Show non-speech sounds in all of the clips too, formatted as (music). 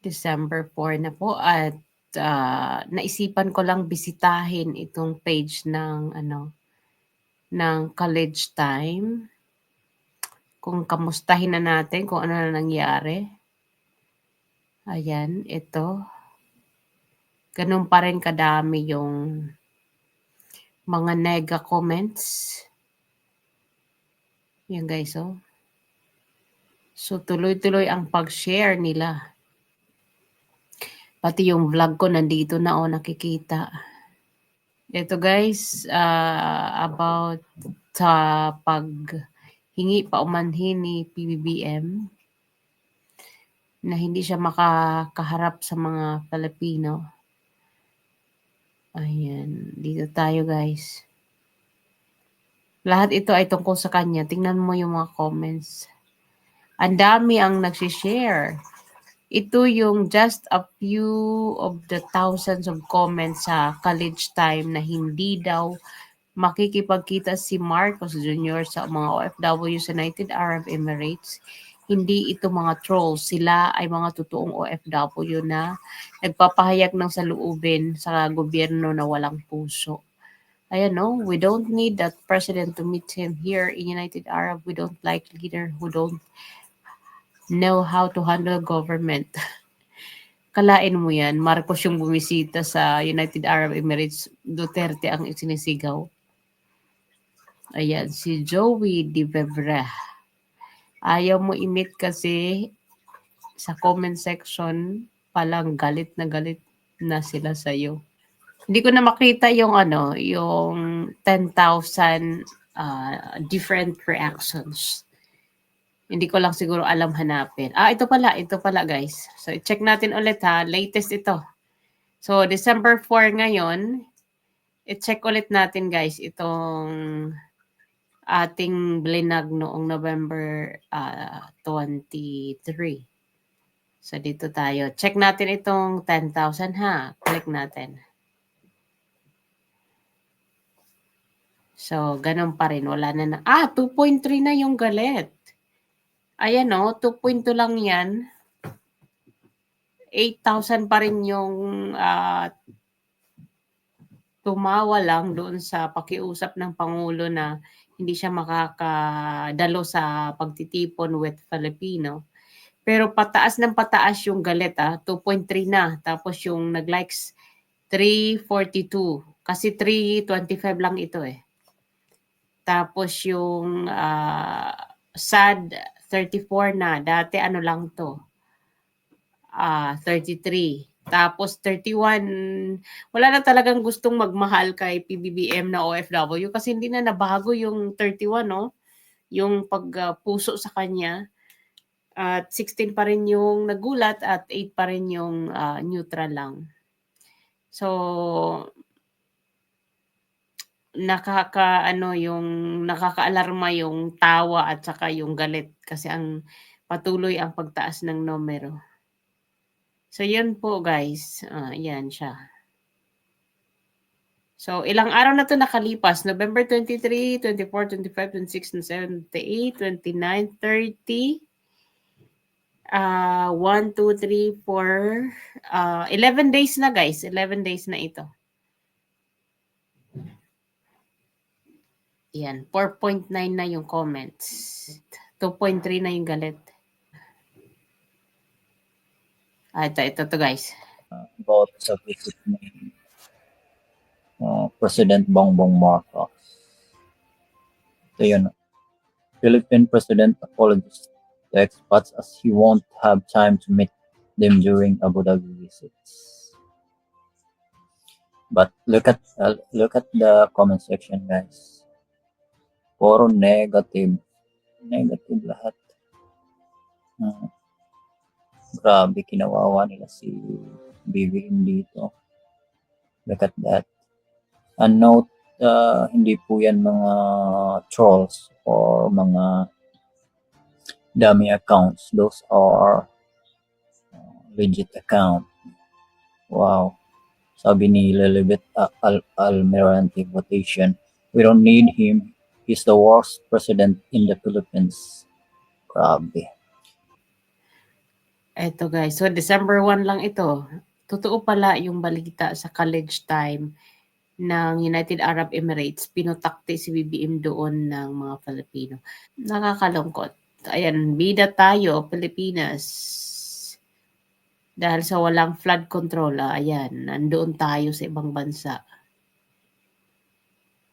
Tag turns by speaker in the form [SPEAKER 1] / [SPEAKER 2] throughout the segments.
[SPEAKER 1] December 4 na po at ah, naisipan ko lang bisitahin itong page ng ano ng college time kung kamustahin na natin kung ano na nangyari. Ayan, ito. Ganun pa rin kadami yung mga nega comments. Yan guys, oh. So, tuloy-tuloy ang pag-share nila. Pati yung vlog ko nandito na, oh, nakikita. Ito guys, ah, about sa pag hingi pa umanhin ni PBBM na hindi siya makakaharap sa mga Pilipino. Ayan, dito tayo guys. Lahat ito ay tungkol sa kanya. Tingnan mo yung mga comments. Ang dami ang nagsishare. Ito yung just a few of the thousands of comments sa college time na hindi daw makikipagkita si Marcos Jr. sa mga OFW sa United Arab Emirates. Hindi ito mga trolls. Sila ay mga totoong OFW na nagpapahayag ng saluubin sa gobyerno na walang puso. Ayan, no? We don't need that president to meet him here in United Arab. We don't like leader who don't know how to handle government. (laughs) Kalain mo yan, Marcos yung bumisita sa United Arab Emirates, Duterte ang sinisigaw. Ayan, si Joey Di Bevre. Ayaw mo imit kasi sa comment section palang galit na galit na sila sa'yo. Hindi ko na makita yung ano, yung 10,000 uh, different reactions. Hindi ko lang siguro alam hanapin. Ah, ito pala, ito pala guys. So, check natin ulit ha. Latest ito. So, December 4 ngayon. I-check ulit natin guys itong ating blinag noong November uh, 23. So, dito tayo. Check natin itong 10,000 ha. Click natin. So, ganun pa rin. Wala na na. Ah, 2.3 na yung galit. Ayan o, 2.2 lang yan. 8,000 pa rin yung uh, tumawa lang doon sa pakiusap ng Pangulo na hindi siya makakadalo sa pagtitipon with Filipino. Pero pataas ng pataas yung galit ah, 2.3 na. Tapos yung nag-likes 342. Kasi 325 lang ito eh. Tapos yung uh, sad 34 na. Dati ano lang to? Ah, uh, 33. Tapos 31, wala na talagang gustong magmahal kay PBBM na OFW kasi hindi na nabago yung 31, no? Yung pagpuso sa kanya. At 16 pa rin yung nagulat at 8 pa rin yung uh, neutral lang. So, nakaka ano yung nakakaalarma yung tawa at saka yung galit kasi ang patuloy ang pagtaas ng numero. So yun po guys, uh, yan siya. So ilang araw na to nakalipas, November 23, 24, 25, 26, 27, 28, 29, 30, uh, 1, 2, 3, 4, uh, 11 days na guys, 11 days na ito. Yan, 4.9 na yung comments. 2.3 na yung galit. Ah, ito, ito to guys.
[SPEAKER 2] Uh, about sa visit ni uh, President Bongbong Marcos. So yun, Philippine President apologized to expats as he won't have time to meet them during Abu Dhabi visits. But look at uh, look at the comment section, guys. Puro negative. Negative lahat. Uh, grabe, kinawawa nila si BBM dito. Look at that. And note, uh, hindi po yan mga trolls or mga dummy accounts. Those are uh, legit account. Wow. Sabi ni Lilibet uh, Al Almirante Votation, we don't need him He's the worst president in the Philippines. Grabe.
[SPEAKER 1] Eto guys, so December 1 lang ito. Totoo pala yung balita sa college time ng United Arab Emirates. Pinutakti si BBM doon ng mga Filipino. Nakakalungkot. Ayan, bida tayo, Pilipinas. Dahil sa walang flood control, ah, ayan, nandoon tayo sa ibang bansa.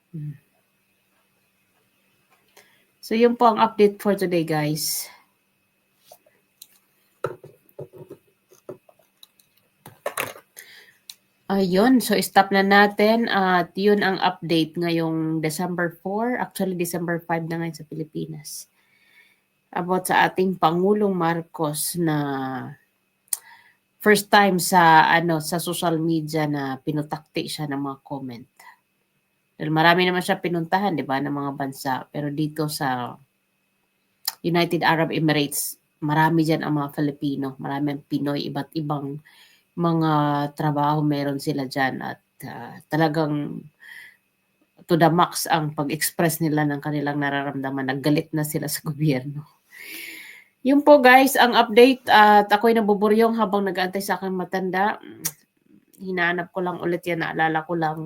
[SPEAKER 1] Hmm. So, yun po ang update for today, guys. Ayun, so stop na natin at yun ang update ngayong December 4, actually December 5 na ngayon sa Pilipinas. About sa ating Pangulong Marcos na first time sa ano sa social media na pinutakti siya ng mga comment. Dahil marami naman siya pinuntahan, di ba, ng mga bansa. Pero dito sa United Arab Emirates, marami dyan ang mga Filipino, marami ang Pinoy, iba't ibang mga trabaho meron sila dyan at ah, talagang to the max ang pag-express nila ng kanilang nararamdaman. Naggalit na sila sa (laughs) gobyerno. Yun po guys, ang update at ako'y nabuburyong habang nag-aantay sa aking matanda. Hinahanap ko lang ulit yan, naalala ko lang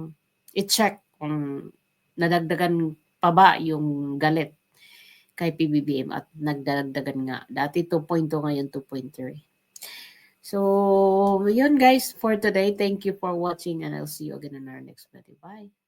[SPEAKER 1] i-check kung nadagdagan pa ba yung galit kay PBBM at nagdagdagan nga. Dati 2.2 ngayon 2.3. So, yun guys for today. Thank you for watching and I'll see you again in our next video. Bye.